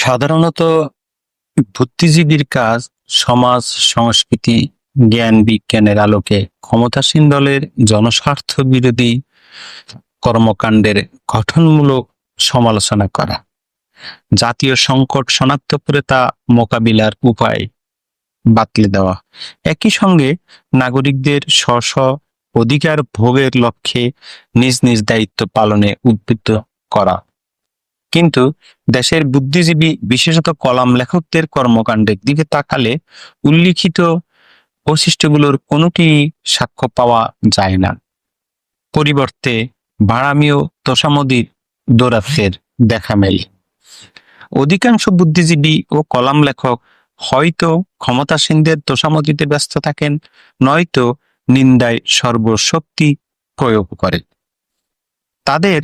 সাধারণত বুদ্ধিজীবীর কাজ সমাজ, সংস্কৃতি, জ্ঞান, বিজ্ঞানের আলোকে ক্ষমতাসীন দলের জনস্বার্থ বিরোধী কর্মকাণ্ডের গঠনমূলক সমালোচনা করা। জাতীয় সংকট শনাক্ত করে তা মোকাবিলার উপায় বাতলে দেওয়া। একই সঙ্গে নাগরিকদের স্ব স্ব অধিকার ভোগের লক্ষ্যে নিজ নিজ দায়িত্ব পালনে উদ্বুদ্ধ করা। কিন্তু দেশের বুদ্ধিজীবী, বিশেষত কলাম লেখকদের কর্মকাণ্ডের দিকে তাকালে উল্লিখিত বৈশিষ্ট্যগুলোর কোনোটি সাক্ষ্য পাওয়া যায় না। পরিবর্তে বাড়ামীয় তোষামদির দৌরাত্বের দেখা মেলে অধিকাংশ বুদ্ধিজীবী ও কলাম লেখক হয়তো ক্ষমতাসীনদের তোষামদিতে ব্যস্ত থাকেন, নয়তো নিন্দায় সর্বশক্তি প্রয়োগ করেন তাদের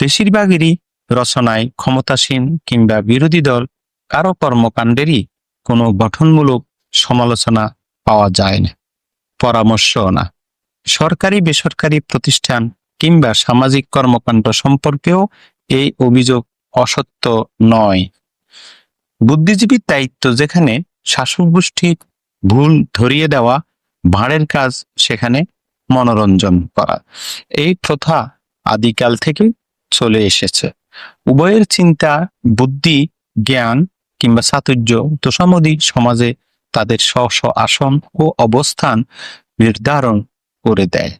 বেশিরভাগেরই রচনায় ক্ষমতাসীন কিংবা বিরোধী দল কারও কর্মকাণ্ডেরই কোনো গঠনমূলক সমালোচনা পাওয়া যায় না, পরামর্শও না। সরকারি, বেসরকারি প্রতিষ্ঠান কিংবা সামাজিক কর্মকাণ্ড সম্পর্কেও এই অভিযোগ অসত্য নয়। বুদ্ধিজীবীর দায়িত্ব যেখানে শাসক গোষ্ঠীর ভুল ধরিয়ে দেওয়া, ভাঁড়ের কাজ সেখানে মনোরঞ্জন করা, এই প্রথা আদিকাল থেকে চলে এসেছে। উভয়ের চিন্তা, বুদ্ধি, জ্ঞান কিংবা চাতুর্য তোষামদি সমাজে তাদের স্ব স্ব আসন ও অবস্থান নির্ধারণ করে দেয়।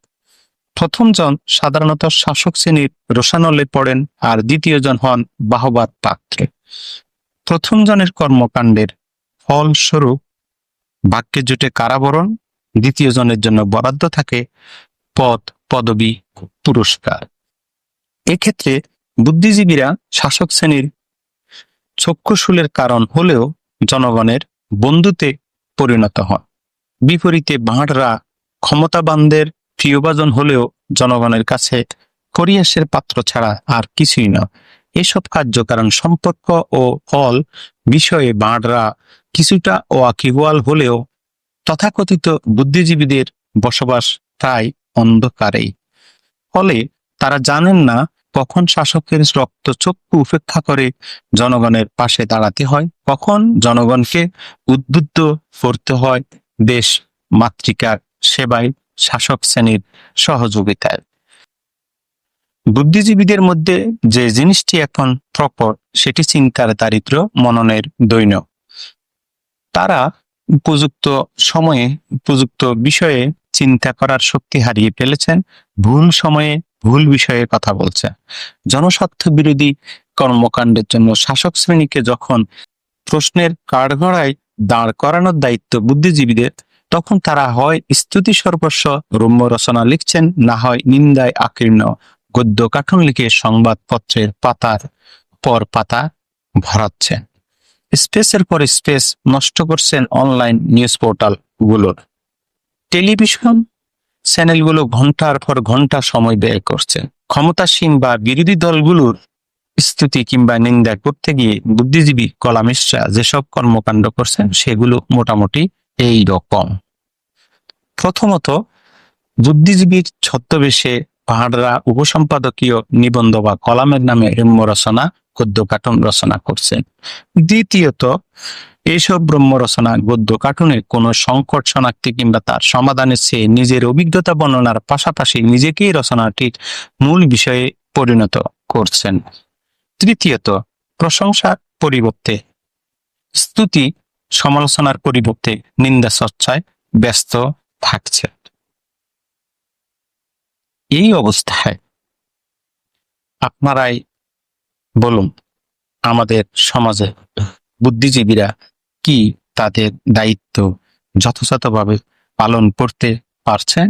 প্রথমজন সাধারণত শাসক শ্রেণির রোশানলে পড়েন আর দ্বিতীয়জন হন বাহবার পাত্রে। প্রথম জনের কর্মকাণ্ডের ফলস্বরূপ ভাগ্যে জুটে কারাবরণ, দ্বিতীয় জনের জন্য বরাদ্দ থাকে পদ পদবি পুরস্কার। এক্ষেত্রে বুদ্ধিজীবীরা শাসক শ্রেণির চক্ষুশূলের কারণ হলেও জনগণের বন্ধুতে পরিণত হন। বিপরীতে ভাঁড়রা ক্ষমতাবানদের প্রিয়ভাজন হলেও জনগণের কাছে পরিহাসের পাত্র ছাড়া আর কিছুই না। এসব কার্যকারণ সম্পর্ক ও ফল বিষয়ে বাঁড়রা কিছুটা ওয়াকিবহাল হলেও তথাকথিত বুদ্ধিজীবীদের বসবাস প্রায় অন্ধকারেই। ফলে তারা জানেন না কখন শাসকের রক্ত চক্ষু উপেক্ষা করে জনগণের পাশে দাঁড়াতে হয়? কখন জনগণকে উদ্বুদ্ধ করতে হয় দেশ মাতৃকার সেবায় শাসক শ্রেণির সহযোগিতায়? বুদ্ধিজীবীদের মধ্যে যে জিনিসটি এখন প্রকট, সেটি চিন্তার দারিদ্র মননের দৈন্য। তারা উপযুক্ত সময়ে উপযুক্ত বিষয়ে চিন্তা করার শক্তি হারিয়ে ফেলেছেন। ভুল সময়ে ভুল বিষয়ে কথা বলছে। জনস্বার্থ বিরোধী কর্মকাণ্ডের জন্য শাসক শ্রেণীকে যখন প্রশ্নের কাঠগড়ায় দাঁড় করানোর দায়িত্ব বুদ্ধিজীবীদের, তখন তারা হয় স্তুতি সর্বস্ব রম্য রচনা লিখছেন, না হয় নিন্দায় আকীর্ণ গদ্য কাঠন লিখে সংবাদপত্রের পাতার পর পাতা ভরাচ্ছেন। স্পেসের পর স্পেস নষ্ট করছেন অনলাইন নিউজ পোর্টালগুলোর টেলিভিশন চ্যানেলগুলো ঘণ্টার পর ঘণ্টা সময় ব্যয় করছে। ক্ষমতাসীন বা বিরোধী দলগুলোর স্তুতি কিংবা নিন্দা করতে গিয়ে বুদ্ধিজীবী কলামিস্টরা যেসব কর্মকাণ্ড করছেন, সেগুলো মোটামুটি এই রকম প্রথমত, বুদ্ধিজীবীর ছদ্মবেশে পাহাড়রা উপসম্পাদকীয় নিবন্ধ বা কলামের নামে রম্য রচনা, গদ্য কার্টুন রচনা করছেন। দ্বিতীয়ত এইসব ব্রহ্ম রচনা গদ্য কার্টুনে কোনো সংকট শনাক্তি কিংবা তার সমাধানের চেয়ে নিজের অভিজ্ঞতা বর্ণনার পাশাপাশি নিজেকেই রচনাটির মূল বিষয়ে পরিণত করছেন। তৃতীয়ত প্রশংসার পরিবর্তে। স্তুতি সমালোচনার পরিবর্তে নিন্দা চর্চায় ব্যস্ত থাকছে। এই অবস্থায় আপনারাই বলুন, আমাদের সমাজে বুদ্ধিজীবীরা কি তাদের দায়িত্ব যথাযথভাবে পালন করতে পারছেন?